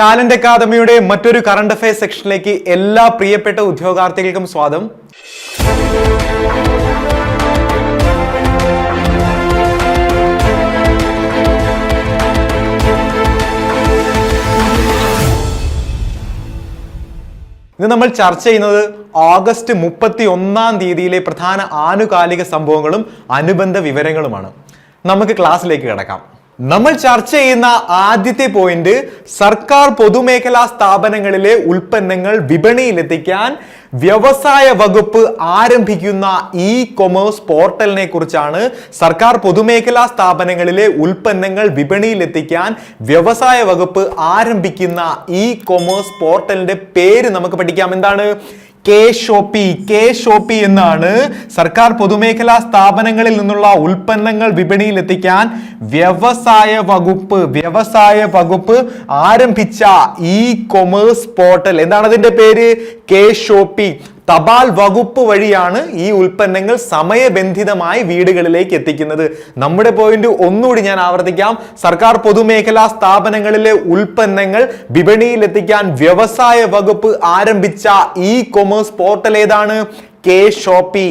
Talent അക്കാദമിയുടെ മറ്റൊരു current affairs സെക്ഷനിലേക്ക് എല്ലാ പ്രിയപ്പെട്ട ഉദ്യോഗാർത്ഥികൾക്കും സ്വാഗതം. ഇന്ന് നമ്മൾ ചർച്ച ചെയ്യുന്നത് ഓഗസ്റ്റ് മുപ്പത്തി ഒന്നാം തീയതിയിലെ പ്രധാന ആനുകാലിക സംഭവങ്ങളും അനുബന്ധ വിവരങ്ങളുമാണ്. നമുക്ക് ക്ലാസ്സിലേക്ക് കിടക്കാം. നമ്മൾ ചർച്ച ചെയ്യുന്ന ആദ്യത്തെ പോയിന്റ് സർക്കാർ പൊതുമേഖലാ സ്ഥാപനങ്ങളിലെ ഉൽപ്പന്നങ്ങൾ വിപണിയിലെത്തിക്കാൻ വ്യവസായ വകുപ്പ് ആരംഭിക്കുന്ന ഇ കൊമേഴ്സ് പോർട്ടലിനെ കുറിച്ചാണ് സർക്കാർ പൊതുമേഖലാ സ്ഥാപനങ്ങളിലെ ഉൽപ്പന്നങ്ങൾ വിപണിയിലെത്തിക്കാൻ വ്യവസായ വകുപ്പ് ആരംഭിക്കുന്ന ഇ കൊമേഴ്സ് പോർട്ടലിന്റെ പേര് നമുക്ക് പഠിക്കാം. എന്താണ്? കെ ഷോപ്പി കെ ഷോപ്പി എന്നാണ് സർക്കാർ പൊതുമേഖലാ സ്ഥാപനങ്ങളിൽ നിന്നുള്ള ഉൽപ്പന്നങ്ങൾ വിപണിയിൽ എത്തിക്കാൻ വ്യവസായ വകുപ്പ് വ്യവസായ വകുപ്പ് ആരംഭിച്ച ഇ കൊമേഴ്സ് പോർട്ടൽ. എന്താണ് അതിന്റെ പേര്? K shoppe. തപാൽ വകുപ്പ് വഴിയാണ് ഈ ഉൽപ്പന്നങ്ങൾ സമയബന്ധിതമായി വീടുകളിലേക്ക് എത്തിക്കുന്നത്. നമ്മുടെ പോയിന്റ് ഒന്നുകൂടി ഞാൻ ആവർത്തിക്കാം. സർക്കാർ പൊതുമേഖലാ സ്ഥാപനങ്ങളിലെ ഉൽപ്പന്നങ്ങൾ വിപണിയിൽ എത്തിക്കാൻ വ്യവസായ വകുപ്പ് ആരംഭിച്ച ഇ കൊമേഴ്സ് പോർട്ടൽ ഏതാണ്? K shoppe.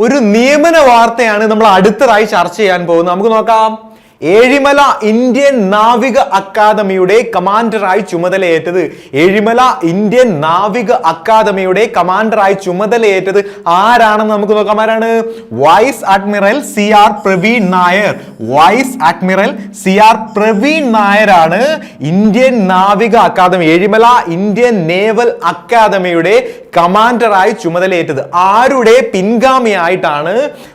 ഒരു നിയമന വാർത്തയാണ് നമ്മൾ അടുത്തതായി ചർച്ച ചെയ്യാൻ പോകുന്നത്. നമുക്ക് നോക്കാം. ഏഴിമല ഇന്ത്യൻ നാവിക അക്കാദമിയുടെ കമാൻഡറായി ചുമതലയേറ്റത് ഏഴിമല ഇന്ത്യൻ നാവിക അക്കാദമിയുടെ കമാൻഡറായി ചുമതലയേറ്റത് ആരാണെന്ന് നമുക്ക് നോക്കാം. ആരാണ്? Vice admiral C R Praveen Nair. Vice admiral C R Praveen നായരാണ് ഇന്ത്യൻ നാവിക അക്കാദമി ഏഴിമല ഇന്ത്യൻ നേവൽ അക്കാദമിയുടെ കമാൻഡറായി ചുമതലയേറ്റത് ആരുടെ പിൻഗാമിയായിട്ടാണ്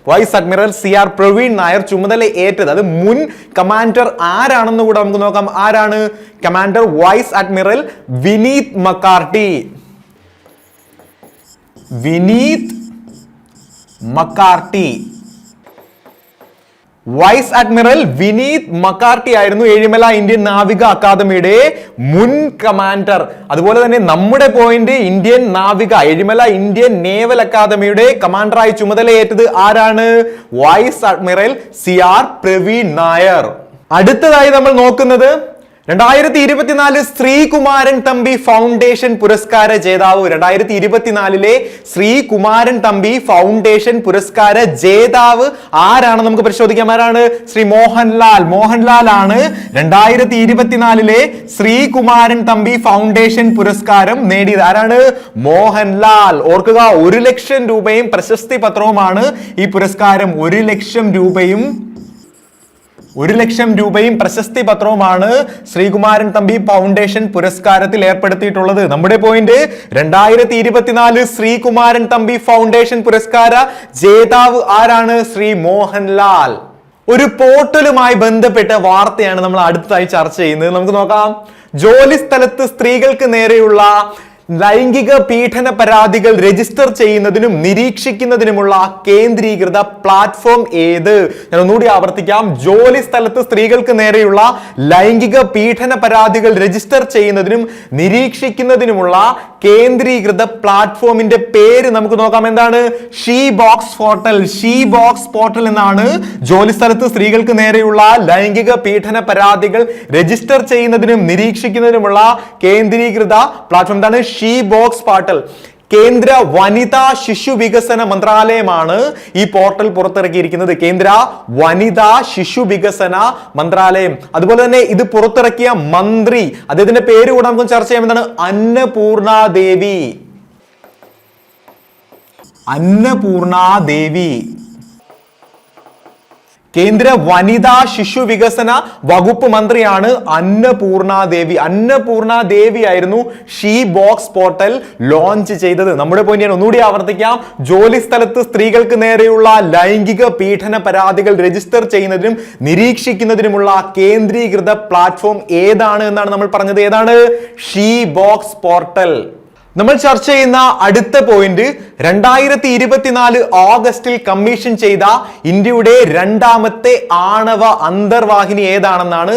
vice admiral C R Praveen Nair ചുമതല ഏറ്റത് അത് മുൻ കമാൻഡർ ആരാണെന്ന് കൂടെ നമുക്ക് നോക്കാം. ആരാണ് commander vice admiral Vineet McCarty? Vineet McCarty. Vice admiral Vineet McCarty ആയിരുന്നു ഏഴിമല ഇന്ത്യൻ നാവിക അക്കാദമിയുടെ മുൻ കമാൻഡർ. അതുപോലെ തന്നെ നമ്മുടെ പോയിന്റ് ഇന്ത്യൻ നാവിക ഏഴിമല ഇന്ത്യൻ നേവൽ അക്കാദമിയുടെ കമാൻഡറായി ചുമതലയേറ്റത് ആരാണ്? Vice admiral C R Praveen Nair. അടുത്തതായി നമ്മൾ നോക്കുന്നത് രണ്ടായിരത്തി ഇരുപത്തിനാല് ശ്രീകുമാരൻ തമ്പി ഫൗണ്ടേഷൻ പുരസ്കാര ജേതാവ്. രണ്ടായിരത്തി ഇരുപത്തിനാലിലെ ശ്രീകുമാരൻ തമ്പി ഫൗണ്ടേഷൻ പുരസ്കാര ജേതാവ് ആരാണ് നമുക്ക് പരിശോധിക്കാം. ആരാണ്? ശ്രീ മോഹൻലാൽ. മോഹൻലാൽ ആണ് രണ്ടായിരത്തി ഇരുപത്തിനാലിലെ ശ്രീകുമാരൻ തമ്പി ഫൗണ്ടേഷൻ പുരസ്കാരം നേടിയത്. ആരാണ്? മോഹൻലാൽ. ഓർക്കുക ഒരു ലക്ഷം രൂപയും പ്രശസ്തി പത്രവുമാണ് ഈ പുരസ്കാരം. ഒരു ലക്ഷം രൂപയും ഒരു ലക്ഷം രൂപയും പ്രശസ്തി പത്രവുമാണ് ശ്രീകുമാരൻ തമ്പി ഫൗണ്ടേഷൻ പുരസ്കാരത്തിൽ ഏർപ്പെടുത്തിയിട്ടുള്ളത്. നമ്മുടെ പോയിന്റ് രണ്ടായിരത്തി ഇരുപത്തിനാല് ശ്രീകുമാരൻ തമ്പി ഫൗണ്ടേഷൻ പുരസ്കാര ജേതാവ് ആരാണ്? ശ്രീ മോഹൻലാൽ. ഒരു പോർട്ടലുമായി ബന്ധപ്പെട്ട വാർത്തയാണ് നമ്മൾ അടുത്തതായി ചർച്ച ചെയ്യുന്നത്. നമുക്ക് നോക്കാം. ജോലി സ്ഥലത്ത് സ്ത്രീകൾക്ക് നേരെയുള്ള ലൈംഗിക പീഡന പരാതികൾ രജിസ്റ്റർ ചെയ്യുന്നതിനും നിരീക്ഷിക്കുന്നതിനുമുള്ള കേന്ദ്രീകൃത പ്ലാറ്റ്ഫോം ഏത്? ഞാൻ ഒന്നുകൂടി ആവർത്തിക്കാം. ജോലി സ്ഥലത്ത് സ്ത്രീകൾക്ക് നേരെയുള്ള ലൈംഗിക പീഡന പരാതികൾ രജിസ്റ്റർ ചെയ്യുന്നതിനും നിരീക്ഷിക്കുന്നതിനുമുള്ള കേന്ദ്രീകൃത പ്ലാറ്റ്ഫോമിന്റെ പേര് നമുക്ക് നോക്കാം. എന്താണ്? She box portal she box portal എന്നാണ് ജോലി സ്ഥലത്ത് സ്ത്രീകൾക്ക് നേരെയുള്ള ലൈംഗിക പീഡന പരാതികൾ രജിസ്റ്റർ ചെയ്യുന്നതിനും നിരീക്ഷിക്കുന്നതിനുമുള്ള കേന്ദ്രീകൃത പ്ലാറ്റ്ഫോം. എന്താണ്? ഷീ ബോക്സ് പോർട്ടൽ കേന്ദ്ര വനിതാ ശിശു വികസന മന്ത്രാലയമാണ് ഈ പോർട്ടൽ പുറത്തിറക്കിയിരിക്കുന്നത്. കേന്ദ്ര വനിതാ ശിശു വികസന മന്ത്രാലയം. അതുപോലെ തന്നെ ഇത് പുറത്തിറക്കിയ മന്ത്രി അദ്ദേഹത്തിന്റെ പേര് കൂടെ നമുക്ക് ചർച്ച ചെയ്യാം. എന്താണ്? അന്നപൂർണ ദേവി. അന്നപൂർണ ദേവി. കേന്ദ്ര വനിതാ ശിശു വികസന വകുപ്പ് മന്ത്രിയാണ് അന്നപൂർണ ദേവി. അന്നപൂർണ ദേവി ആയിരുന്നു ഷീ ബോക്സ് പോർട്ടൽ ലോഞ്ച് ചെയ്തത്. നമ്മുടെ പോയിന്റ് ഞാൻ ഒന്നുകൂടി ആവർത്തിക്കാം. ജോലി സ്ഥലത്ത് സ്ത്രീകൾക്ക് നേരെയുള്ള ലൈംഗിക പീഡന പരാതികൾ രജിസ്റ്റർ ചെയ്യുന്നതിനും നിരീക്ഷിക്കുന്നതിനുമുള്ള കേന്ദ്രീകൃത പ്ലാറ്റ്ഫോം ഏതാണ് എന്നാണ് നമ്മൾ പറഞ്ഞത്? ഏതാണ്? She box portal. നമ്മൾ ചർച്ച ചെയ്യുന്ന അടുത്ത പോയിന്റ് രണ്ടായിരത്തി ഇരുപത്തിനാല് ഓഗസ്റ്റിൽ കമ്മീഷൻ ചെയ്ത ഇന്ത്യയുടെ രണ്ടാമത്തെ ആണവ അന്തർവാഹിനി ഏതാണെന്നാണ്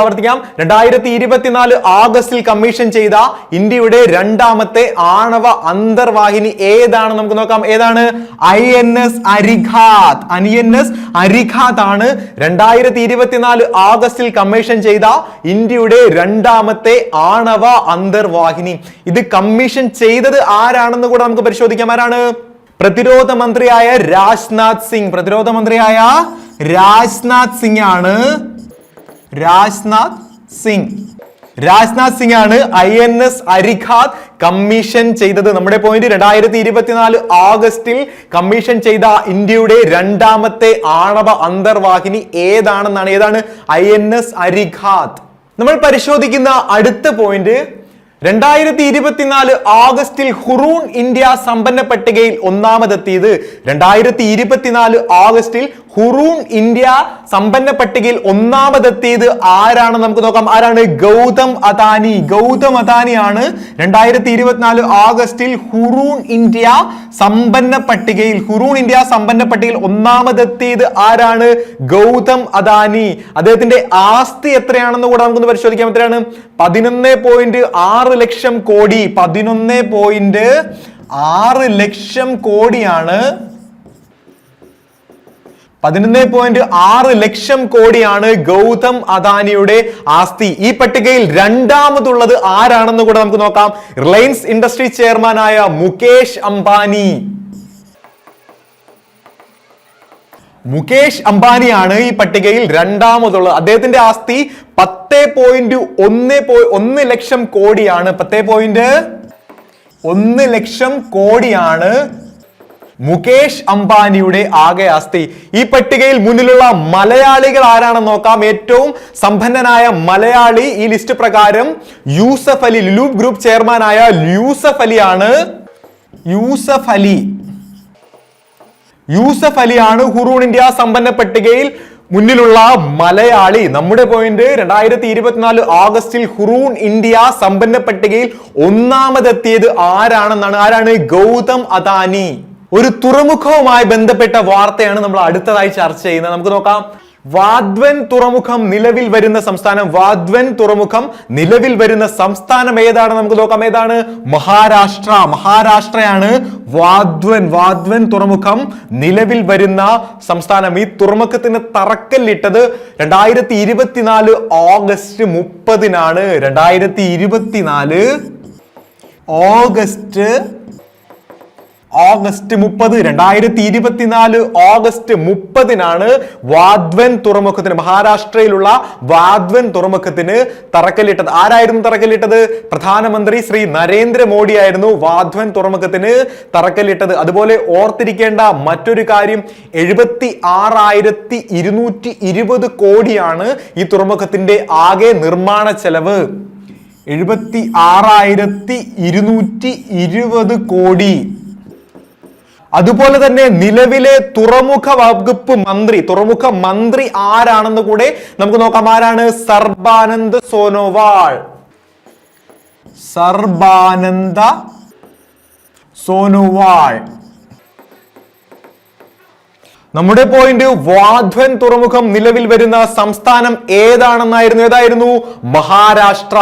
ആവർത്തിക്കാം. രണ്ടായിരത്തി ഇരുപത്തിനാല് ഓഗസ്റ്റിൽ കമ്മീഷൻ ചെയ്ത ഇന്ത്യയുടെ രണ്ടാമത്തെ ആണവ അന്തർവാഹിനി ഏതാണ്? നമുക്ക് നോക്കാം. ഏതാണ്? I N S Arighat I N S Arighat ആണ് രണ്ടായിരത്തി ഇരുപത്തിനാല് ഓഗസ്റ്റിൽ കമ്മീഷൻ ചെയ്ത ഇന്ത്യയുടെ രണ്ടാമത്തെ ആണവ അന്തർവാഹിനി. ഇത് കമ്മീഷൻ ചെയ്തത് ആരാണെന്ന് കൂടെ നമുക്ക് പരിശോധിക്കാം. ആരാണ്? പ്രതിരോധ മന്ത്രിയായ രാജ്നാഥ് സിംഗ്. പ്രതിരോധ മന്ത്രിയായ രാജ്നാഥ് സിംഗ് ആണ് രാജ്നാഥ് സിംഗ്. രാജ്നാഥ് സിംഗ് ആണ് I N S Arighat commission ചെയ്തത്. നമ്മുടെ പോയിന്റ് രണ്ടായിരത്തി ഇരുപത്തിനാല് ഓഗസ്റ്റിൽ കമ്മീഷൻ ചെയ്ത ഇന്ത്യയുടെ രണ്ടാമത്തെ ആണവ അന്തർവാഹിനി ഏതാണെന്നാണ്? ഏതാണ്? ഐ എൻ എസ് അരിഖാദ് നമ്മൾ പരിശോധിക്കുന്ന അടുത്ത പോയിന്റ് രണ്ടായിരത്തി ഇരുപത്തിനാല് ആഗസ്റ്റിൽ ഹുറൂൺ ഇന്ത്യ സമ്പന്ന പട്ടികയിൽ ഒന്നാമതെത്തിയത് രണ്ടായിരത്തി ഇരുപത്തിനാല് ആഗസ്റ്റിൽ ഹുറൂൺ ഇന്ത്യ സമ്പന്ന പട്ടികയിൽ ഒന്നാമതെത്തിയത് ആരാണെന്ന് നമുക്ക് നോക്കാം. ആരാണ്? ഗൗതം അദാനി. ഗൗതം അദാനിയാണ് രണ്ടായിരത്തി ഇരുപത്തിനാല് ആഗസ്റ്റിൽ ഹുറൂൺ ഇന്ത്യ സമ്പന്ന പട്ടികയിൽ ഹുറൂൺ ഇന്ത്യ സമ്പന്ന പട്ടികയിൽ ഒന്നാമതെത്തിയത് ആരാണ്? ഗൗതം അദാനി. അദ്ദേഹത്തിന്റെ ആസ്തി എത്രയാണെന്ന് കൂടെ നമുക്കൊന്ന് പരിശോധിക്കാം. എത്രയാണ്? പതിനൊന്ന് പോയിന്റ് ആറ് ലക്ഷം കോടി പതിനൊന്ന് പോയിന്റ് ആറ് ലക്ഷം കോടിയാണ്. പതിനൊന്ന് പോയിന്റ് ആറ് ലക്ഷം കോടിയാണ് ഗൗതം അദാനിയുടെ ആസ്തി. ഈ പട്ടികയിൽ രണ്ടാമതുള്ളത് ആരാണെന്ന് കൂടെ നമുക്ക് നോക്കാം. റിലയൻസ് ഇൻഡസ്ട്രി ചെയർമാനായ മുകേഷ് അംബാനി. മുകേഷ് അംബാനിയാണ് ഈ പട്ടികയിൽ രണ്ടാമതുള്ളത്. അദ്ദേഹത്തിന്റെ ആസ്തി പത്ത് പോയിന്റ് ഒന്ന് ഒന്ന് ലക്ഷം കോടിയാണ്. പത്ത് പോയിന്റ് ഒന്ന് ലക്ഷം കോടിയാണ് മുകേഷ് അംബാനിയുടെ ആകെ ആസ്തി. ഈ പട്ടികയിൽ മുന്നിലുള്ള മലയാളികൾ ആരാണെന്ന് നോക്കാം. ഏറ്റവും സമ്പന്നനായ മലയാളി ഈ ലിസ്റ്റ് പ്രകാരം യൂസഫ് അലി ലുലൂബ് ഗ്രൂപ്പ് ചെയർമാനായ യൂസഫ് അലിയാണ്. യൂസഫ് അലി യൂസഫ് അലിയാണ് ഹുറൂൺ ഇന്ത്യ സമ്പന്ന പട്ടികയിൽ മുന്നിലുള്ള മലയാളി. നമ്മുടെ പോയിന്റ് രണ്ടായിരത്തി ഇരുപത്തിനാല് ഓഗസ്റ്റിൽ ഹുറൂൺ ഇന്ത്യ സമ്പന്ന പട്ടികയിൽ ഒന്നാമതെത്തിയത് ആരാണെന്നാണ്? ആരാണ്? ഗൗതം അദാനി. ഒരു തുറമുഖവുമായി ബന്ധപ്പെട്ട വാർത്തയാണ് നമ്മൾ അടുത്തതായി ചർച്ച ചെയ്യുന്നത്. നമുക്ക് നോക്കാം. വാദ്വൻ തുറമുഖം നിലവിൽ വരുന്ന സംസ്ഥാനം വാദ്വൻ തുറമുഖം നിലവിൽ വരുന്ന സംസ്ഥാനം ഏതാണ്? നമുക്ക് നോക്കാം ഏതാണ്? മഹാരാഷ്ട്ര. മഹാരാഷ്ട്രയാണ് വാദ്വൻ വാദ്വൻ തുറമുഖം നിലവിൽ വരുന്ന സംസ്ഥാനം. ഈ തുറമുഖത്തിന് തറക്കല്ലിട്ടത് രണ്ടായിരത്തി ഇരുപത്തിനാല് ഓഗസ്റ്റ് മുപ്പതിനാണ്. രണ്ടായിരത്തി ഇരുപത്തിനാല് ഓഗസ്റ്റ് ഓഗസ്റ്റ് മുപ്പത് രണ്ടായിരത്തി ഇരുപത്തിനാല് ഓഗസ്റ്റ് മുപ്പതിനാണ് വാദ്വൻ തുറമുഖത്തിന് മഹാരാഷ്ട്രയിലുള്ള വാദ്വൻ തുറമുഖത്തിന് തറക്കല്ലിട്ടത്. ആരായിരുന്നു തറക്കല്ലിട്ടത്? പ്രധാനമന്ത്രി ശ്രീ നരേന്ദ്രമോദി ആയിരുന്നു വാദ്വൻ തുറമുഖത്തിന് തറക്കല്ലിട്ടത്. അതുപോലെ ഓർത്തിരിക്കേണ്ട മറ്റൊരു കാര്യം എഴുപത്തി ആറായിരത്തി ഇരുന്നൂറ്റി ഇരുപത് കോടിയാണ് ഈ തുറമുഖത്തിന്റെ ആകെ നിർമ്മാണ ചെലവ്. എഴുപത്തി ആറായിരത്തി ഇരുന്നൂറ്റി ഇരുപത് കോടി. അതുപോലെ തന്നെ നിലവിലെ തുറമുഖ വകുപ്പ് മന്ത്രി തുറമുഖ മന്ത്രി ആരാണെന്ന് കൂടെ നമുക്ക് നോക്കാം. ആരാണ്? സർബാനന്ദ് സോനോവാൾ. സർബാനന്ദ സോനോവാൾ. നമ്മുടെ പോയിന്റ് വാധ്വൻ തുറമുഖം നിലവിൽ വരുന്ന സംസ്ഥാനം ഏതാണെന്നായിരുന്നു? ഏതായിരുന്നു? മഹാരാഷ്ട്ര.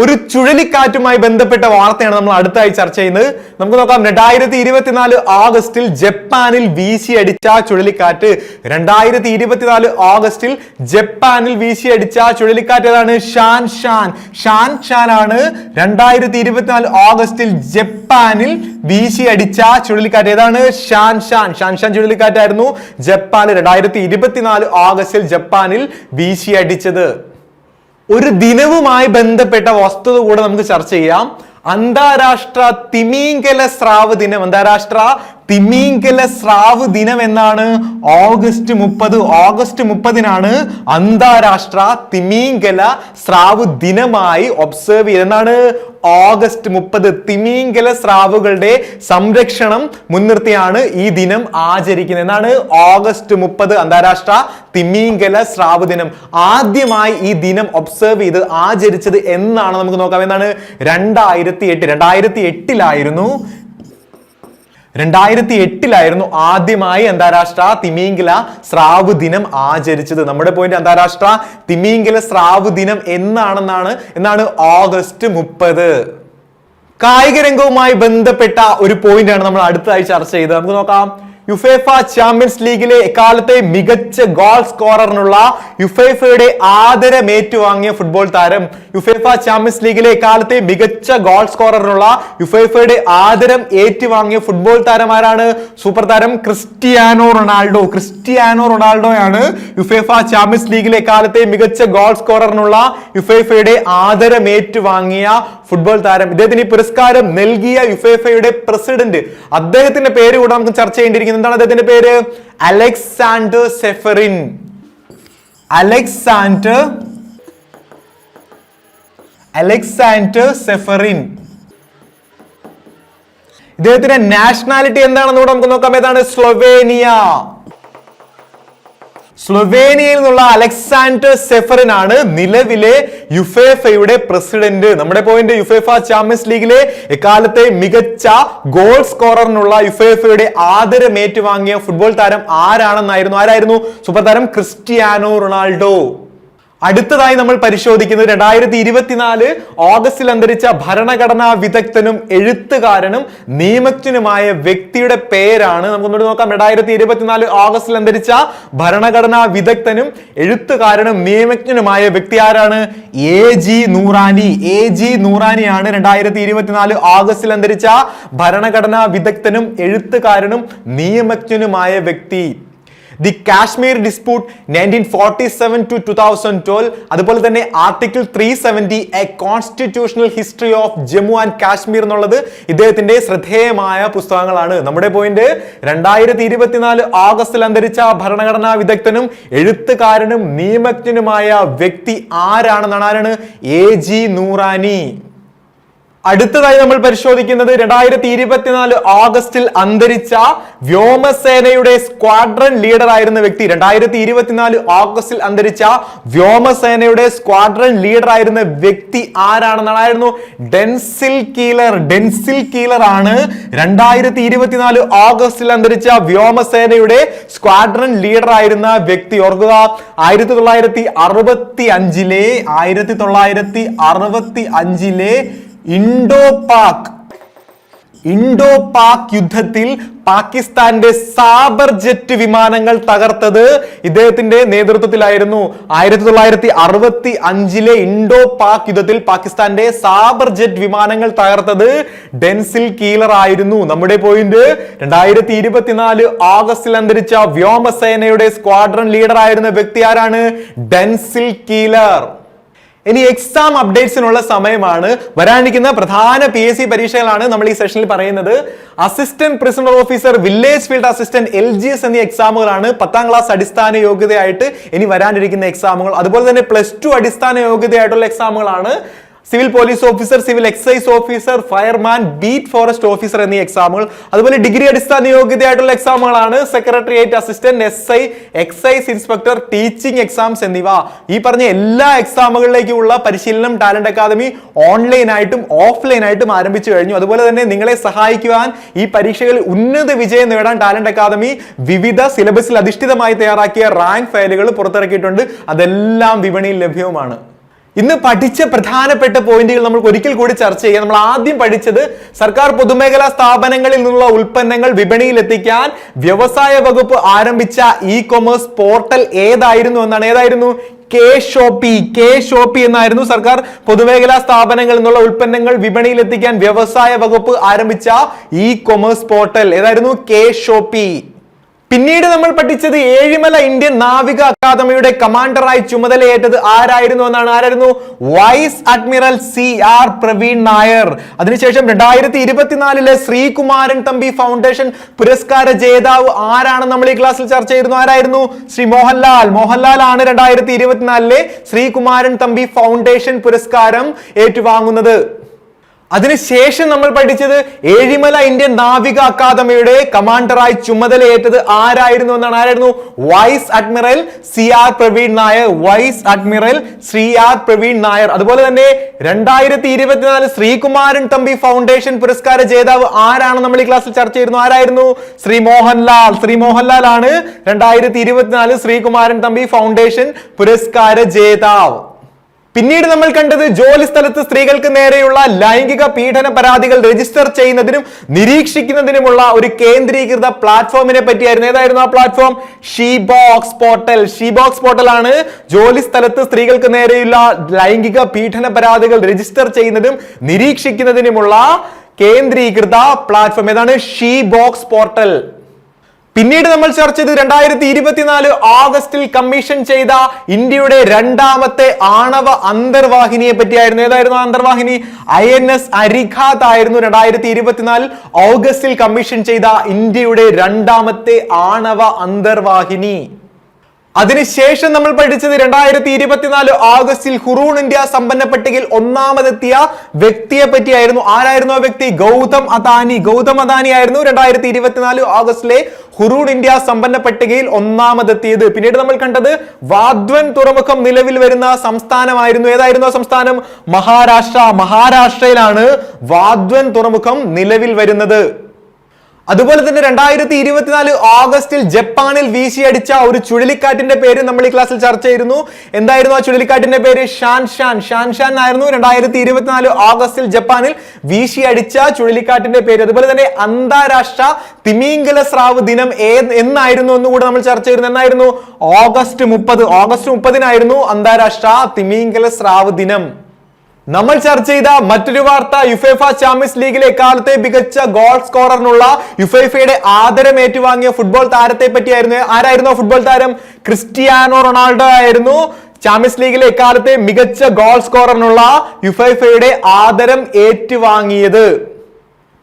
ഒരു ചുഴലിക്കാറ്റുമായി ബന്ധപ്പെട്ട വാർത്തയാണ് നമ്മൾ അടുത്തായി ചർച്ച ചെയ്യുന്നത്. നമുക്ക് നോക്കാം രണ്ടായിരത്തി ഇരുപത്തിനാല് ഓഗസ്റ്റിൽ ജപ്പാനിൽ വീശിയടിച്ച ചുഴലിക്കാറ്റ്. രണ്ടായിരത്തി ഇരുപത്തിനാല് ഓഗസ്റ്റിൽ ജപ്പാനിൽ വീശിയടിച്ച ചുഴലിക്കാറ്റ് ഏതാണ്? ഷാൻ ഷാൻ. ഷാൻ ഷാൻ ആണ് രണ്ടായിരത്തി ഇരുപത്തിനാല് ഓഗസ്റ്റിൽ ജപ്പാനിൽ വീശിയടിച്ച ചുഴലിക്കാറ്റ്. ഏതാണ്? ഷാൻ ഷാൻ. ഷാൻ ഷാൻ ചുഴലിക്കാറ്റായിരുന്നു ജപ്പാനിൽ രണ്ടായിരത്തി ഇരുപത്തിനാല് ഓഗസ്റ്റിൽ ജപ്പാനിൽ വീശിയടിച്ചത്. ഒരു ദിനവുമായി ബന്ധപ്പെട്ട വസ്തുത കൂടെ നമുക്ക് ചർച്ച ചെയ്യാം. അന്താരാഷ്ട്ര തിമിംഗല സ്രാവ് ദിനം. അന്താരാഷ്ട്ര തിമീങ്കല സ്രാവ് ദിനം എന്നാണ്. ഓഗസ്റ്റ് മുപ്പത് ഓഗസ്റ്റ് മുപ്പതിനാണ് അന്താരാഷ്ട്ര തിമീങ്കല സ്രാവ് ദിനമായി ഒബ്സർവ് എന്നാണ് ഓഗസ്റ്റ് മുപ്പത് തിമീങ്കല സ്രാവുകളുടെ സംരക്ഷണം മുൻനിർത്തിയാണ് ഈ ദിനം ആചരിക്കുന്നത്. എന്നാണ് ഓഗസ്റ്റ് മുപ്പത് അന്താരാഷ്ട്ര തിമീങ്കല സ്രാവ് ദിനം. ആദ്യമായി ഈ ദിനം ഒബ്സർവ് ചെയ്ത് ആചരിച്ചത് എന്നാണ് നമുക്ക് നോക്കാം. എന്നാണ് രണ്ടായിരത്തി എട്ട് രണ്ടായിരത്തി എട്ടിലായിരുന്നു രണ്ടായിരത്തി എട്ടിലായിരുന്നു ആദ്യമായി അന്താരാഷ്ട്ര തിമീങ്കില സ്രാവ് ദിനം ആചരിച്ചത്. നമ്മുടെ പോയിന്റ് അന്താരാഷ്ട്ര തിമീങ്കില സ്രാവ് ദിനം എന്നാണെന്നാണ് എന്നാണ് ഓഗസ്റ്റ് മുപ്പത്. കായിക രംഗവുമായി ബന്ധപ്പെട്ട ഒരു പോയിന്റ് ആണ് നമ്മൾ അടുത്തതായി ചർച്ച ചെയ്തത്. നമുക്ക് നോക്കാം. യുഫേഫ ചാമ്പ്യൻസ് ലീഗിലെ എക്കാലത്തെ മികച്ച ഗോൾ സ്കോററിനുള്ള യുഫേഫയുടെ ആദരം ഏറ്റുവാങ്ങിയ ഫുട്ബോൾ താരം യുഫേഫ ചാമ്പ്യൻസ് ലീഗിലെ എക്കാലത്തെ മികച്ച ഗോൾ സ്കോററിനുള്ള യുഫേഫയുടെ ആദരം ഏറ്റുവാങ്ങിയ ഫുട്ബോൾ താരമാരാണ് സൂപ്പർ താരം ക്രിസ്റ്റിയാനോ റൊണാൾഡോ. ക്രിസ്റ്റിയാനോ റൊണാൾഡോയാണ് യുഫേഫ ചാമ്പ്യൻസ് ലീഗിലെ എക്കാലത്തെ മികച്ച ഗോൾ സ്കോററിനുള്ള യുഫേഫയുടെ ആദരം ഏറ്റുവാങ്ങിയ ഫുട്ബോൾ താരം ഇദ്ദേഹത്തിന് ഈ പുരസ്കാരം നൽകിയ യുഫേഫയുടെ പ്രസിഡന്റ്. അദ്ദേഹത്തിന്റെ പേര് കൂടെ നമുക്ക് ചർച്ച ചെയ്യേണ്ടിയിരിക്കുന്നത് എന്താണ് അദ്ദേഹത്തിന്റെ പേര്? Alexander Ceferin. Alexander Alexander Ceferin. ഇദ്ദേഹത്തിന്റെ നാഷണാലിറ്റി എന്താണെന്ന് കൂടെ നമുക്ക് നോക്കാം. ഏതാണ്? സ്ലൊവേനിയ. സ്ലൊവേനിയയിൽ നിന്നുള്ള അലക്സാണ്ടർ സെഫറിനാണ് നിലവിലെ യുഫേഫയുടെ പ്രസിഡന്റ്. നമ്മുടെ പോയിന്റ് യുഫേഫ ചാമ്പ്യൻസ് ലീഗിലെ എക്കാലത്തെ മികച്ച ഗോൾ സ്കോററിനുള്ള യുഫേഫയുടെ ആദരം ഏറ്റുവാങ്ങിയ ഫുട്ബോൾ താരം ആരാണെന്നായിരുന്നു? ആരായിരുന്നു? സൂപ്പർ താരം ക്രിസ്റ്റിയാനോ റൊണാൾഡോ. അടുത്തതായി നമ്മൾ പരിശോധിക്കുന്നത് രണ്ടായിരത്തി ഇരുപത്തിനാല് ഓഗസ്റ്റിൽ അന്തരിച്ച ഭരണഘടനാ വിദഗ്ധനും എഴുത്തുകാരനും നിയമജ്ഞനുമായ വ്യക്തിയുടെ പേരാണ്. നമുക്കൊന്നുകൂടി നോക്കാം. രണ്ടായിരത്തി ഇരുപത്തിനാല് ഓഗസ്റ്റിൽ അന്തരിച്ച ഭരണഘടനാ വിദഗ്ധനും എഴുത്തുകാരനും നിയമജ്ഞനുമായ വ്യക്തി ആരാണ്? A G Noorani. A G നൂറാനിയാണ് രണ്ടായിരത്തി ഇരുപത്തിനാല് ഓഗസ്റ്റിൽ അന്തരിച്ച ഭരണഘടനാ വിദഗ്ധനും എഴുത്തുകാരനും നിയമജ്ഞനുമായ വ്യക്തി. The Kashmir dispute nineteen forty seven to two thousand twelve അതുപോലെ തന്നെ article three seventy A constitutional history of Jammu and Kashmir എന്നുള്ളത് ഇദ്ദേഹത്തിന്റെ ശ്രദ്ധേയമായ പുസ്തകങ്ങളാണ്. നമ്മുടെ പോയിന്റ് രണ്ടായിരത്തി ഇരുപത്തിനാല് ഓഗസ്റ്റിൽ അന്തരിച്ച ഭരണഘടനാ വിദഗ്ധനും എഴുത്തുകാരനും നിയമജ്ഞനുമായ വ്യക്തി ആരാണെന്നാണ് ആരാണ്? എ ജി നൂറാനി അടുത്തതായി നമ്മൾ പരിശോധിക്കുന്നത് രണ്ടായിരത്തി ഇരുപത്തിനാല് ഓഗസ്റ്റിൽ അന്തരിച്ച വ്യോമസേനയുടെ സ്ക്വാഡ്രൺ ലീഡർ ആയിരുന്ന വ്യക്തി. രണ്ടായിരത്തി ഇരുപത്തിനാല് ഓഗസ്റ്റിൽ അന്തരിച്ച വ്യോമസേനയുടെ സ്ക്വാഡ്രൺ ലീഡർ ആയിരുന്ന വ്യക്തി ആരാണെന്നായിരുന്നു? ഡെൻസിൽ കീലർ. ഡെൻസിൽ കീലർ ആണ് രണ്ടായിരത്തി ഇരുപത്തിനാല് ഓഗസ്റ്റിൽ അന്തരിച്ച വ്യോമസേനയുടെ സ്ക്വാഡ്രൺ ലീഡർ ആയിരുന്ന വ്യക്തി. ഓർക്കുക ആയിരത്തി തൊള്ളായിരത്തി അറുപത്തി അഞ്ചിലെ ആയിരത്തി തൊള്ളായിരത്തി അറുപത്തി അഞ്ചിലെ ഇൻഡോ പാക്. ഇൻഡോ പാക് യുദ്ധത്തിൽ പാകിസ്ഥാന്റെ സാബർ ജെറ്റ് വിമാനങ്ങൾ തകർത്തത് ഇദ്ദേഹത്തിന്റെ നേതൃത്വത്തിലായിരുന്നു. ആയിരത്തി തൊള്ളായിരത്തി അറുപത്തി അഞ്ചിലെ ഇൻഡോ പാക് യുദ്ധത്തിൽ പാകിസ്ഥാന്റെ സാബർ ജെറ്റ് വിമാനങ്ങൾ തകർത്തത് ഡെൻസിൽ കീലർ ആയിരുന്നു. നമ്മുടെ പോയിന്റ് രണ്ടായിരത്തി ഇരുപത്തിനാല് ഓഗസ്റ്റിൽ അന്തരിച്ച വ്യോമസേനയുടെ സ്ക്വാഡ്രൺ ലീഡർ ആയിരുന്ന വ്യക്തി ആരാണ്? ഡെൻസിൽ കീലർ. ഇനി എക്സാം അപ്ഡേറ്റ്സിനുള്ള സമയമാണ്. വരാനിരിക്കുന്ന പ്രധാന പി എസ് സി പരീക്ഷകളാണ് നമ്മൾ ഈ സെഷനിൽ പറയുന്നത്. Assistant prisoner officer village field assistant L G S എന്നീ എക്സാമുകളാണ് പത്താം ക്ലാസ് അടിസ്ഥാന യോഗ്യതയായിട്ട് ഇനി വരാനിരിക്കുന്ന എക്സാമുകൾ അതുപോലെ തന്നെ പ്ലസ് ടു അടിസ്ഥാന യോഗ്യതയായിട്ടുള്ള എക്സാമുകളാണ് civil police officer civil excise officer fireman beat forest officer എന്നീ എക്സാമുകൾ അതുപോലെ ഡിഗ്രി അടിസ്ഥാന യോഗ്യതയായിട്ടുള്ള എക്സാമുകളാണ് secretariat assistant S I excise inspector teaching exams എന്നിവ. ഈ പറഞ്ഞ എല്ലാ എക്സാമുകളിലേക്കുമുള്ള പരിശീലനം ടാലന്റ് അക്കാദമി ഓൺലൈനായിട്ടും ഓഫ്ലൈനായിട്ടും ആരംഭിച്ചു കഴിഞ്ഞു. അതുപോലെ തന്നെ നിങ്ങളെ സഹായിക്കുവാൻ ഈ പരീക്ഷകളിൽ ഉന്നത വിജയം നേടാൻ ടാലന്റ് അക്കാദമി വിവിധ സിലബസിൽ അധിഷ്ഠിതമായി തയ്യാറാക്കിയ റാങ്ക് ഫയലുകൾ പുറത്തിറക്കിയിട്ടുണ്ട്. അതെല്ലാം വിപണിയിൽ ലഭ്യവുമാണ്. ഇന്ന് പഠിച്ച പ്രധാനപ്പെട്ട പോയിന്റുകൾ നമുക്ക് ഒരിക്കൽ കൂടി ചർച്ച ചെയ്യാം. നമ്മൾ ആദ്യം പഠിച്ചത് സർക്കാർ പൊതുമേഖലാ സ്ഥാപനങ്ങളിൽ നിന്നുള്ള ഉൽപ്പന്നങ്ങൾ വിപണിയിൽ എത്തിക്കാൻ വ്യവസായ വകുപ്പ് ആരംഭിച്ച ഇ കൊമേഴ്സ് പോർട്ടൽ ഏതായിരുന്നു എന്നാണ്. ഏതായിരുന്നു? കെ ഷോപ്പി കെ ഷോപ്പി എന്നായിരുന്നു സർക്കാർ പൊതുമേഖലാ സ്ഥാപനങ്ങളിൽ നിന്നുള്ള ഉൽപ്പന്നങ്ങൾ വിപണിയിൽ എത്തിക്കാൻ വ്യവസായ വകുപ്പ് ആരംഭിച്ച ഇ കൊമേഴ്സ് പോർട്ടൽ ഏതായിരുന്നു? കെ ഷോപ്പി പിന്നീട് നമ്മൾ പഠിച്ചത് ഏഴിമല ഇന്ത്യൻ നാവിക അക്കാദമിയുടെ കമാൻഡറായി ചുമതലയേറ്റത് ആരായിരുന്നു എന്നാണ്. ആരായിരുന്നു? Vice admiral C R Praveen Nair. അതിനുശേഷം രണ്ടായിരത്തി ഇരുപത്തിനാലിലെ ശ്രീകുമാരൻ തമ്പി ഫൗണ്ടേഷൻ പുരസ്കാര ജേതാവ് ആരാണെന്ന് നമ്മൾ ഈ ക്ലാസ്സിൽ ചർച്ച ചെയ്തിരുന്നു. ആരായിരുന്നു? ശ്രീ മോഹൻലാൽ. മോഹൻലാൽ ആണ് രണ്ടായിരത്തി ഇരുപത്തിനാലിലെ ശ്രീകുമാരൻ തമ്പി ഫൗണ്ടേഷൻ പുരസ്കാരം ഏറ്റുവാങ്ങുന്നത്. അതിനുശേഷം നമ്മൾ പഠിച്ചത് ഏഴിമല ഇന്ത്യൻ നാവിക അക്കാദമിയുടെ കമാൻഡറായി ചുമതലയേറ്റത് ആരായിരുന്നു എന്നാണ്. ആരായിരുന്നു? Vice admiral C R Praveen Nair. Vice admiral Shri R Praveen Nair. അതുപോലെ തന്നെ രണ്ടായിരത്തി ഇരുപത്തിനാല് ശ്രീകുമാരൻ തമ്പി ഫൗണ്ടേഷൻ പുരസ്കാര ജേതാവ് ആരാണ് നമ്മൾ ഈ ക്ലാസ്സിൽ ചർച്ച ചെയ്യുന്നു ആരായിരുന്നു? ശ്രീ മോഹൻലാൽ. ശ്രീ മോഹൻലാൽ ആണ് രണ്ടായിരത്തി ഇരുപത്തിനാല് ശ്രീകുമാരൻ തമ്പി ഫൗണ്ടേഷൻ പുരസ്കാര ജേതാവ്. പിന്നീട് നമ്മൾ കണ്ടത് ജോലി സ്ഥലത്ത് സ്ത്രീകൾക്ക് നേരെയുള്ള ലൈംഗിക പീഡന പരാതികൾ രജിസ്റ്റർ ചെയ്യുന്നതിനും നിരീക്ഷിക്കുന്നതിനുമുള്ള ഒരു കേന്ദ്രീകൃത പ്ലാറ്റ്ഫോമിനെ പറ്റിയായിരുന്നു. ഏതായിരുന്നു ആ platform? She box portal she box portal ആണ് ജോലി സ്ഥലത്ത് സ്ത്രീകൾക്ക് നേരെയുള്ള ലൈംഗിക പീഡന പരാതികൾ രജിസ്റ്റർ ചെയ്യുന്നതും നിരീക്ഷിക്കുന്നതിനുമുള്ള കേന്ദ്രീകൃത പ്ലാറ്റ്ഫോം. ഏതാണ്? ഷീ ബോക്സ് പോർട്ടൽ പിന്നീട് നമ്മൾ ചർച്ച ചെയ്ത് രണ്ടായിരത്തി ഇരുപത്തിനാല് ഓഗസ്റ്റിൽ കമ്മീഷൻ ചെയ്ത ഇന്ത്യയുടെ രണ്ടാമത്തെ ആണവ അന്തർവാഹിനിയെ പറ്റിയായിരുന്നു. ഏതായിരുന്നു അന്തർവാഹിനി? ഐ എൻ എസ് അരിഘാത് ആയിരുന്നു രണ്ടായിരത്തി ഇരുപത്തിനാലിൽ ഓഗസ്റ്റിൽ കമ്മീഷൻ ചെയ്ത ഇന്ത്യയുടെ രണ്ടാമത്തെ ആണവ അന്തർവാഹിനി. അതിനുശേഷം നമ്മൾ പഠിച്ചത് രണ്ടായിരത്തി ഇരുപത്തിനാല് ഓഗസ്റ്റിൽ ഹുറൂൺ ഇന്ത്യ സമ്പന്ന പട്ടികയിൽ ഒന്നാമതെത്തിയ വ്യക്തിയെ പറ്റിയായിരുന്നു. ആരായിരുന്നു ആ വ്യക്തി? ഗൗതം അദാനി. ഗൗതം അദാനി ആയിരുന്നു രണ്ടായിരത്തി ഇരുപത്തിനാല് ഓഗസ്റ്റിലെ ഹുറൂൺ ഇന്ത്യ സമ്പന്ന പട്ടികയിൽ ഒന്നാമതെത്തിയത്. പിന്നീട് നമ്മൾ കണ്ടത് വാദ്വൻ തുറമുഖം നിലവിൽ വരുന്ന സംസ്ഥാനമായിരുന്നു. ഏതായിരുന്നു ആ സംസ്ഥാനം? മഹാരാഷ്ട്ര. മഹാരാഷ്ട്രയിലാണ് വാദ്വൻ തുറമുഖം നിലവിൽ വരുന്നത്. അതുപോലെ തന്നെ രണ്ടായിരത്തി ഇരുപത്തിനാല് ഓഗസ്റ്റിൽ ജപ്പാനിൽ വീശിയടിച്ച ഒരു ചുഴലിക്കാറ്റിന്റെ പേര് നമ്മൾ ഈ ക്ലാസ്സിൽ ചർച്ച ചെയ്തിരുന്നു എന്തായിരുന്നു ആ ചുഴലിക്കാറ്റിന്റെ പേര്? ഷാൻ ഷാൻ. ഷാൻ ഷാൻ ആയിരുന്നു രണ്ടായിരത്തി ഇരുപത്തിനാല് ഓഗസ്റ്റിൽ ജപ്പാനിൽ വീശിയടിച്ച ചുഴലിക്കാറ്റിന്റെ പേര്. അതുപോലെ തന്നെ അന്താരാഷ്ട്ര തിമിംഗല സ്രാവ് ദിനം എന്നായിരുന്നു എന്നുകൂടെ നമ്മൾ ചർച്ച ചെയ്തിരുന്നു എന്നായിരുന്നു? ഓഗസ്റ്റ് മുപ്പത്. ഓഗസ്റ്റ് മുപ്പതിനായിരുന്നു അന്താരാഷ്ട്ര തിമിംഗല സ്രാവ് ദിനം. നമ്മൾ ചർച്ച ചെയ്ത മറ്റൊരു വാർത്ത യുഫേഫ ചാമ്പ്യൻസ് ലീഗിലെ കാലത്തെ മികച്ച ഗോൾ സ്കോററിനുള്ള യുഫേഫയുടെ ആദരം ഏറ്റുവാങ്ങിയ ഫുട്ബോൾ താരത്തെ പറ്റിയായിരുന്നു. ആരായിരുന്നു ഫുട്ബോൾ താരം? ക്രിസ്റ്റിയാനോ റൊണാൾഡോ ആയിരുന്നു. ചാമ്പ്യൻസ് ലീഗിലെ എക്കാലത്തെ മികച്ച ഗോൾ സ്കോററിനുള്ള യുഫൈഫയുടെ ആദരം ഏറ്റുവാങ്ങിയത്.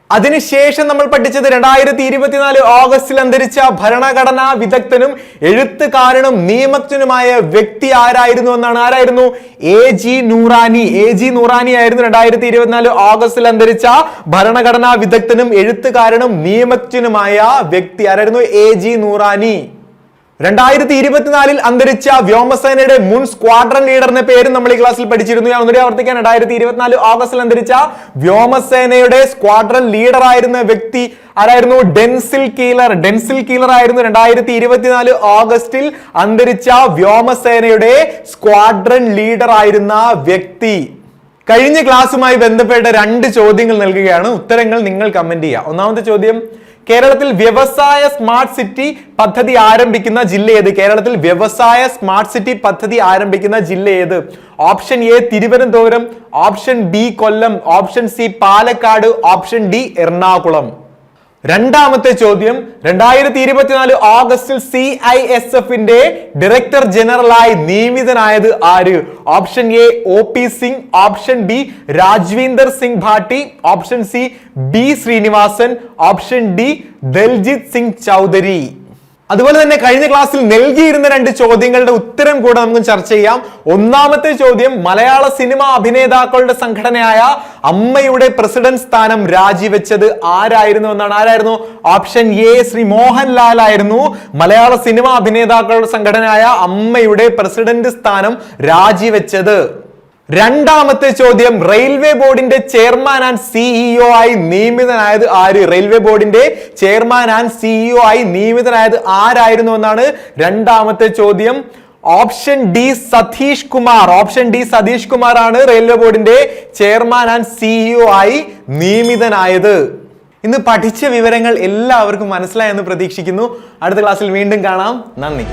അതിനുശേഷം നമ്മൾ പഠിച്ചത് രണ്ടായിരത്തി ഇരുപത്തിനാല് ഓഗസ്റ്റിൽ അന്തരിച്ച ഭരണഘടനാ വിദഗ്ധനും എഴുത്തുകാരനും നിയമജ്ഞനുമായ വ്യക്തി ആരായിരുന്നു എന്നാണ്? ആരായിരുന്നു? A G Noorani. A G Noorani ആയിരുന്നു രണ്ടായിരത്തി ഇരുപത്തിനാല് ഓഗസ്റ്റിൽ അന്തരിച്ച ഭരണഘടനാ വിദഗ്ധനും എഴുത്തുകാരനും നിയമജ്ഞനുമായ വ്യക്തി. ആരായിരുന്നു? A G Noorani. രണ്ടായിരത്തി ഇരുപത്തിനാലിൽ അന്തരിച്ച വ്യോമസേനയുടെ മുൻ സ്ക്വാഡ്രൺ ലീഡറിന്റെ പേരും നമ്മൾ ഈ ക്ലാസ്സിൽ പഠിച്ചിരുന്നു. ഞാൻ ഒന്നുകൂടി ആവർത്തിക്കാൻ രണ്ടായിരത്തി ഇരുപത്തിനാല് ഓഗസ്റ്റിൽ അന്തരിച്ച വ്യോമസേനയുടെ സ്ക്വാഡ്രൺ ലീഡർ ആയിരുന്ന വ്യക്തി ആരായിരുന്നു? ഡെൻസിൽ കീലർ. ഡെൻസിൽ കീലർ ആയിരുന്നു രണ്ടായിരത്തി ഇരുപത്തിനാല് ഓഗസ്റ്റിൽ അന്തരിച്ച വ്യോമസേനയുടെ സ്ക്വാഡ്രൺ ലീഡർ ആയിരുന്ന വ്യക്തി. കഴിഞ്ഞ ക്ലാസ്സുമായി ബന്ധപ്പെട്ട രണ്ട് ചോദ്യങ്ങൾ നൽകുകയാണ്. ഉത്തരങ്ങൾ നിങ്ങൾ കമന്റ് ചെയ്യുക. ഒന്നാമത്തെ ചോദ്യം കേരളത്തിൽ വ്യവസായ സ്മാർട്ട് സിറ്റി പദ്ധതി ആരംഭിക്കുന്ന ജില്ല ഏത്? കേരളത്തിൽ വ്യവസായ സ്മാർട്ട് സിറ്റി പദ്ധതി ആരംഭിക്കുന്ന ജില്ല ഏത്? Option A Thiruvananthapuram option B Kollam option C Palakkad option D Ernakulam. രണ്ടാമത്തെ ചോദ്യം രണ്ടായിരത്തി ഇരുപത്തിനാല് ഓഗസ്റ്റിൽ സി ഐ എസ് എഫിന്റെ ഡയറക്ടർ ജനറലായി നിയമിതനായത് ആര്? Option A O P Singh option B Rajwinder Singh Bhatti option C B Srinivasan option D Daljit Singh Chaudhary അതുപോലെ തന്നെ കഴിഞ്ഞ ക്ലാസ്സിൽ നൽകിയിരുന്ന രണ്ട് ചോദ്യങ്ങളുടെ ഉത്തരം കൂടെ നമുക്ക് ചർച്ച ചെയ്യാം. ഒന്നാമത്തെ ചോദ്യം മലയാള സിനിമ അഭിനേതാക്കളുടെ സംഘടനയായ അമ്മയുടെ പ്രസിഡന്റ് സ്ഥാനം രാജിവെച്ചത് ആരായിരുന്നു എന്നാണ്. ആരായിരുന്നു? ഓപ്ഷൻ എ ശ്രീ മോഹൻലാൽ ആയിരുന്നു. മലയാള സിനിമ അഭിനേതാക്കളുടെ സംഘടനയായ അമ്മയുടെ പ്രസിഡന്റ് സ്ഥാനം രാജിവെച്ചത്. രണ്ടാമത്തെ ചോദ്യം റെയിൽവേ ബോർഡിന്റെ ചെയർമാൻ ആൻഡ് സിഇഒ ആയി നിയമിതനായത് ആര്? റെയിൽവേ ബോർഡിന്റെ ചെയർമാൻ ആൻഡ് സിഇഒ ആയി നിയമിതനായത് ആരായിരുന്നു എന്നാണ് രണ്ടാമത്തെ ചോദ്യം. Option D Satish Kumar. Option D Satish Kumar ആണ് റെയിൽവേ ബോർഡിന്റെ ചെയർമാൻ ആൻഡ് സിഇഒ ആയി നിയമിതനായത്. ഇന്ന് പഠിച്ച വിവരങ്ങൾ എല്ലാവർക്കും മനസ്സിലായെന്ന് പ്രതീക്ഷിക്കുന്നു. അടുത്ത ക്ലാസ്സിൽ വീണ്ടും കാണാം. നന്ദി.